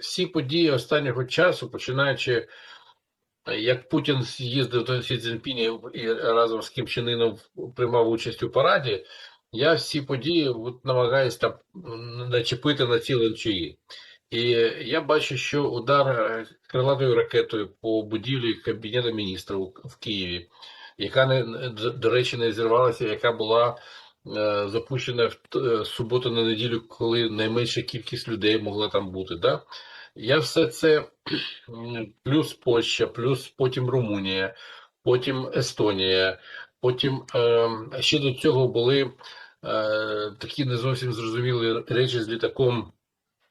всі події останнього часу, починаючи, як Путін їздив до Сі Цзіньпіня і разом з Кім Чен Іном приймав участь у параді, я всі події от, намагаюся там начепити на ці ланчуї. І я бачу, що удар е, крилатою ракетою по будівлі Кабінету міністрів в Києві, яка не до- речі не зірвалася, яка була запущена в е, суботу на неділю, коли найменша кількість людей могла там бути. Да? Я все це плюс Польща, плюс потім Румунія, потім Естонія, потім е, ще до цього були е, такі не зовсім зрозумілі речі з літаком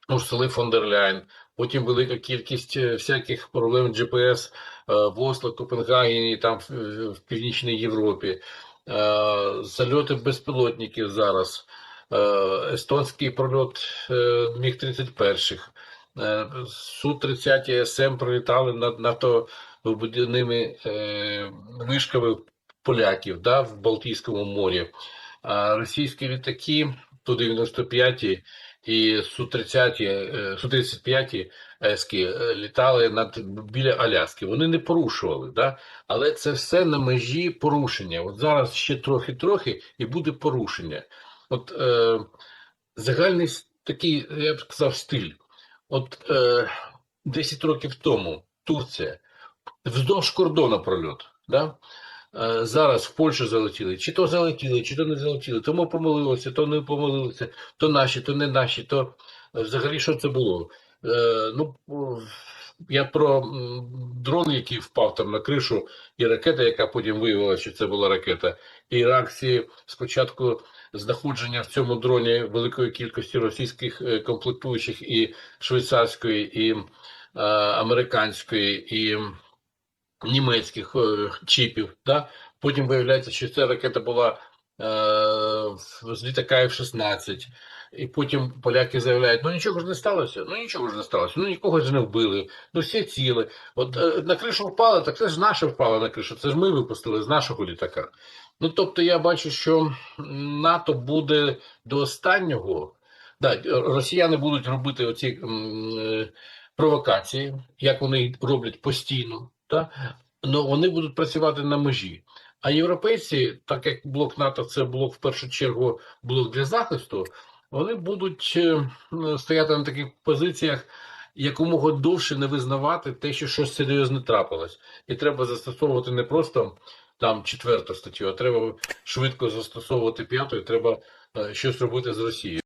Урсули фон дер Ляйн, потім велика кількість е, всяких проблем GPS е, в Осло, Копенгагені, там в, Північній Європі, е, зальоти безпілотників зараз, е, естонський прольот е, Міг-31, е, Су-30 СМ прилітали над нафтовидобувними е, вишками поляків да, в Балтійському морі. Російські літаки Ту-95 і Су-30, е, Су-35 ески е, літали над біля Аляски. Вони не порушували, да? але це все на межі порушення. От зараз ще трохи-трохи і буде порушення. От е, загальний такий, я б сказав, стиль. От е, 10 років тому Турція вздовж кордону прольот. Да? Е, Зараз в Польщу залетіли, чи то залетіли, чи то не залетіли, то ми помилилися, то не помилилися, то наші, то не наші, то е, взагалі що це було? Е, ну, я про дрон, який впав там на кришу, і ракета, яка потім виявилася, що це була ракета, і реакції спочатку знаходження в цьому дроні великої кількості російських комплектуючих і швейцарської, і е, американської, і німецьких е, чіпів. Да? Потім виявляється, що ця ракета була е, з літака F-16. І потім поляки заявляють: ну нічого ж не сталося, ну нічого ж не сталося, ну нікого ж не вбили, ну всі ціли. От е, на кришу впали, так це ж наше впало на кришу, це ж ми випустили з нашого літака. Ну тобто я бачу, що НАТО буде до останнього. Да, росіяни будуть робити оці м, провокації, як вони роблять постійно, та? але вони будуть працювати на межі. А європейці, так як блок НАТО це блок в першу чергу блок для захисту, вони будуть е, стояти на таких позиціях, якомога довше не визнавати те, що щось серйозне трапилось. І треба застосовувати не просто там четверту статтю, а треба швидко застосовувати п'яту, і треба е, щось робити з Росією.